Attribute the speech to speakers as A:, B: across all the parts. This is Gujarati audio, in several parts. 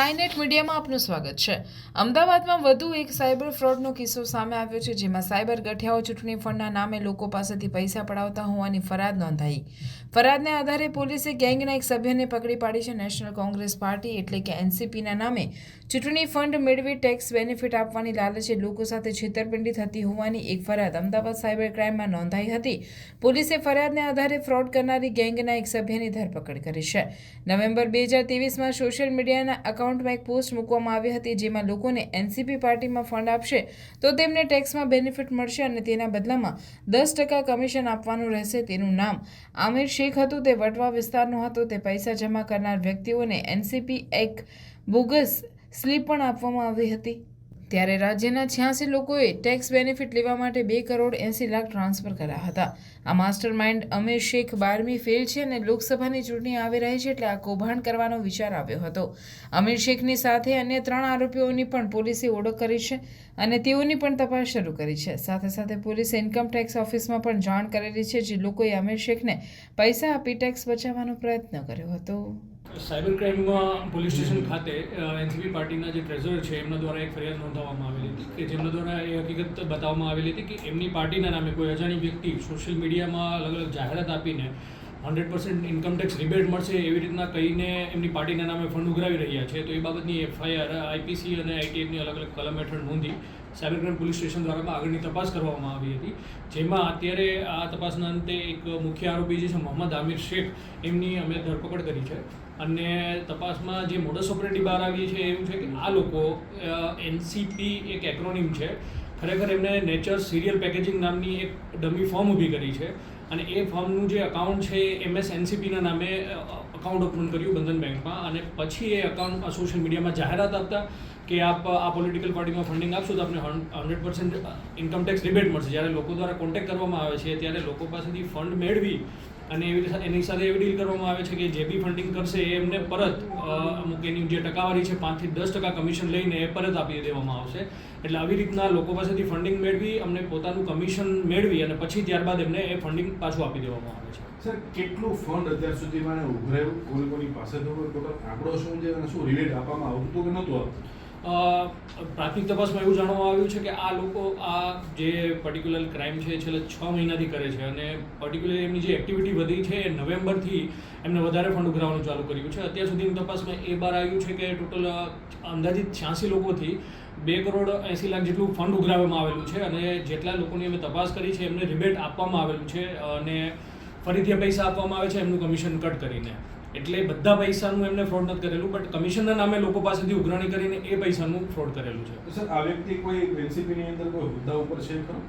A: સ્કાયનેટ મીડિયામાં આપનું સ્વાગત છે. અમદાવાદમાં વધુ એક સાયબર ફ્રોડનો કિસ્સો સામે આવ્યો છે, જેમાં સાયબર ગઠિયાઓ ચૂંટણી ફંડના નામે લોકો પાસેથી પૈસા પડાવતા હોવાની ફરિયાદ નોંધાઈ. ફરિયાદને આધારે પોલીસે ગેંગના એક સભ્યને પકડી પાડી છે. નેશનલ કોંગ્રેસ પાર્ટી એટલે કે એનસીપીના નામે ચૂંટણી ફંડ મેળવી ટેક્સ બેનિફિટ આપવાની લાલચે લોકો સાથે છેતરપિંડી થતી હોવાની એક ફરિયાદ અમદાવાદ સાયબર ક્રાઇમમાં નોંધાઈ હતી. પોલીસે ફરિયાદને આધારે ફ્રોડ કરનારી ગેંગના એક સભ્યની ધરપકડ કરી છે. નવેમ્બર બે હજાર ત્રેવીસમાં સોશિયલ મીડિયાના અકાઉન્ટમાં એક પોસ્ટ મૂકવામાં આવી હતી, જેમાં લોકોને એનસીપી પાર્ટીમાં ફંડ આપશે તો તેમને ટેક્સમાં બેનિફિટ મળશે અને તેના બદલામાં દસ ટકા કમિશન આપવાનું રહેશે તેનું નામ. આમિર શેખ હતું, તે વટવા વિસ્તારનો હતો, તે પૈસા જમા કરનાર વ્યક્તિઓને એનસીપી એક બોગસ સ્લીપ પણ આપવામાં આવી હતી. ત્યારે રાજ્યના છ્યાસી લોકોએ ટેક્સ બેનિફિટ લેવા માટે બે કરોડ એંસી લાખ ટ્રાન્સફર કર્યા હતા. આ માસ્ટર માઇન્ડ અમીર શેખ બારમી ફેલ છે અને લોકસભાની ચૂંટણી આવી રહી છે એટલે આ કૌભાંડ કરવાનો વિચાર આવ્યો હતો. અમીર શેખની સાથે અન્ય ત્રણ આરોપીઓની પણ પોલીસે ઓળખ કરી છે અને તેઓની પણ તપાસ શરૂ કરી છે. સાથે સાથે પોલીસે ઇન્કમ ટેક્સ ઓફિસમાં પણ જાણ કરેલી છે જે લોકોએ અમીર શેખને પૈસા આપી ટેક્સ બચાવવાનો પ્રયત્ન કર્યો હતો.
B: સાયબર ક્રાઇમમાં પોલીસ સ્ટેશન ખાતે એનસીપી પાર્ટીના જે ટ્રેઝર છે, એમના દ્વારા એક ફરિયાદ નોંધાવવામાં આવેલી હતી કે જેમના દ્વારા એ હકીકત બતાવવામાં આવેલી હતી કે એમની પાર્ટીના નામે કોઈ અજાણી વ્યક્તિ સોશિયલ મીડિયામાં અલગ અલગ જાહેરાત આપીને hundred percent income tax rebate મળશે એવી રીતના કહીને એમની પાર્ટીના નામે ફંડ ઉઘરાવી રહ્યા છે. તો એ બાબતની એફઆઈઆર આઈપીસી અને આઈટીએફની અલગ અલગ કલમ હેઠળ નોંધી સાયબર ક્રાઇમ પોલીસ સ્ટેશન દ્વારા આગળની તપાસ કરવામાં આવી હતી. જેમાં અત્યારે આ તપાસના અંતે એક મુખ્ય આરોપી જે છે, મોહમ્મદ આમિર શેખ, એમની અમે ધરપકડ કરી છે. અને તપાસમાં જે મોડસ ઓપરેટી બહાર આવી છે એવું છે કે આ લોકો એનસીપી એક એક્રોનિમ છે. ખરેખર એમને નેચર સિરિયલ પેકેજિંગ નામની એક ડમી ફોર્મ ઊભી કરી છે અને એ ફોર્મનું જે અકાઉન્ટ છે એમએસ એનસીપીના નામે અકાઉન્ટ ઓપન કર્યું બંધન બેંકમાં અને પછી એ અકાઉન્ટ સોશિયલ મીડિયામાં જાહેરાત આપતા કે આપ, આ પોલિટિકલ પાર્ટીમાં ફંડિંગ આપશો તો આપને hundred percent income tax rebate મળશે. જ્યારે લોકો દ્વારા કોન્ટેક્ટ કરવામાં આવે છે, ત્યારે લોકો પાસેથી ફંડ મેળવી અને એવી એની સાથે એવી ડીલ કરવામાં આવે છે કે જે બી ફંડિંગ કરશે એ એમને પરત અમુક એની જે ટકાવારી છે પાંચથી દસ ટકા કમિશન લઈને એ પરત આપી દેવામાં આવશે. એટલે આવી રીતના લોકો પાસેથી ફંડિંગ મેળવી, અમને પોતાનું કમિશન મેળવી અને પછી ત્યારબાદ એમને એ ફંડિંગ પાછું આપી દેવામાં આવે છે.
C: સર, કેટલું ફંડ અત્યાર સુધીમાં ઉભરાયું કોઈ કોની પાસે ટોટલ આંકડો શું છે અને શું રિલેટ આપવામાં આવતું કે નહોતું આવતું?
B: પ્રાથમિક તપાસમાં એવું જાણવામાં આવ્યું છે કે આ લોકો આ જે પર્ટિક્યુલર ક્રાઇમ છે છેલ્લા છ મહિનાથી કરે છે અને પર્ટિક્યુલર એમની જે એક્ટિવિટી વધી છે એ નવેમ્બરથી એમને વધારે ફંડ ઉઘરાવવાનું ચાલુ કર્યું છે. અત્યાર સુધીની તપાસમાં એ બહાર આવ્યું છે કે ટોટલ અંદાજિત છ્યાસી લોકોથી બે કરોડ એંસી લાખ જેટલું ફંડ ઉઘરાવવામાં આવેલું છે અને જેટલા લોકોની અમે તપાસ કરી છે એમને રિબેટ આપવામાં આવેલું છે અને ફરીથી પૈસા આપવામાં આવે છે એમનું કમિશન કટ કરીને. એટલે બધા પૈસાનું એમને ફ્રોડ નથી કરેલું બટ કમિશનના નામે લોકો પાસેથી ઉઘરાણી કરીને એ પૈસાનું ફ્રોડ કરેલું છે.
C: તો સર આ વ્યક્તિ કોઈ એનસીપીની અંદર કોઈ હોદ્દા ઉપર છે ખરો?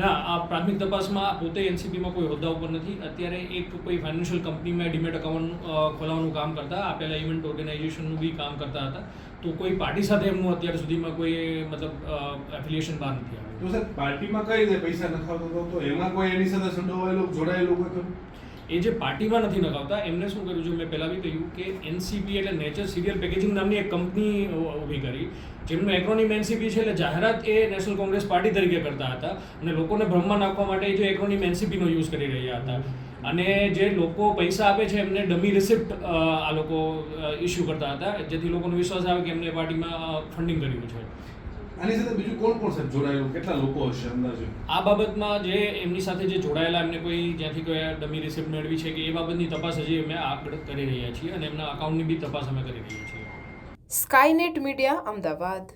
B: ના આ પ્રાથમિક તપાસમાં પોતે એનસીપીમાં કોઈ હોદ્દા ઉપર નથી. અત્યારે એક કોઈ ફાઇનાન્શિયલ કંપનીમાં ડિમેટ અકાઉન્ટ ખોલાવવાનું કામ કરતા આ પહેલાં ઇવેન્ટ ઓર્ગેનાઇઝેશનનું બી કામ કરતા હતા. તો કોઈ પાર્ટી સાથે એમનું અત્યાર સુધીમાં કોઈ મતલબ એફિલિએશન બહાર નથી આવ્યું.
C: તો સર પાર્ટીમાં કઈ રીતે પૈસા નખાવતો હતો? તો એમાં કોઈ એની સાથે સંડોવાયેલું જોડાયેલું કોઈ
B: એ જે પાર્ટીમાં નથી નખાવતા, એમને શું કર્યું? છે મેં પહેલાં બી કહ્યું કે એનસીપી એટલે નેચર સિરિયલ પેકેજિંગ નામની એક કંપની ઊભી કરી, જેમનું એક્રોનિમ એનસીપી છે એટલે જાહેરાત એ નેશનલ કોંગ્રેસ પાર્ટી તરીકે કરતા હતા અને લોકોને ભ્રમમાં નાખવા માટે જે એક્રોનિમ એનસીપીનો યુઝ કરી રહ્યા હતા. અને જે લોકો પૈસા આપે છે, એમને ડમી રિસિપ્ટ આ લોકો ઇસ્યુ કરતા હતા, જેથી લોકોનો વિશ્વાસ આવે કે એમને પાર્ટીમાં ફંડિંગ કર્યું છે.
C: આની સાથે બીજું કોણ કોણ સાહેબ જોડાયેલું? કેટલા લોકો હશે અંદાજે?
B: આ બાબતમાં જે એમની સાથે જે જોડાયેલા એમને કોઈ જ્યાંથી કોઈ ડમી રિસિપ્ટ મેળવી છે કે એ બાબતની તપાસ હજી અમે આગળ કરી રહ્યા છીએ અને એમના અકાઉન્ટની બી તપાસ અમે કરી રહ્યા છીએ.
A: Skynet media Ahmedabad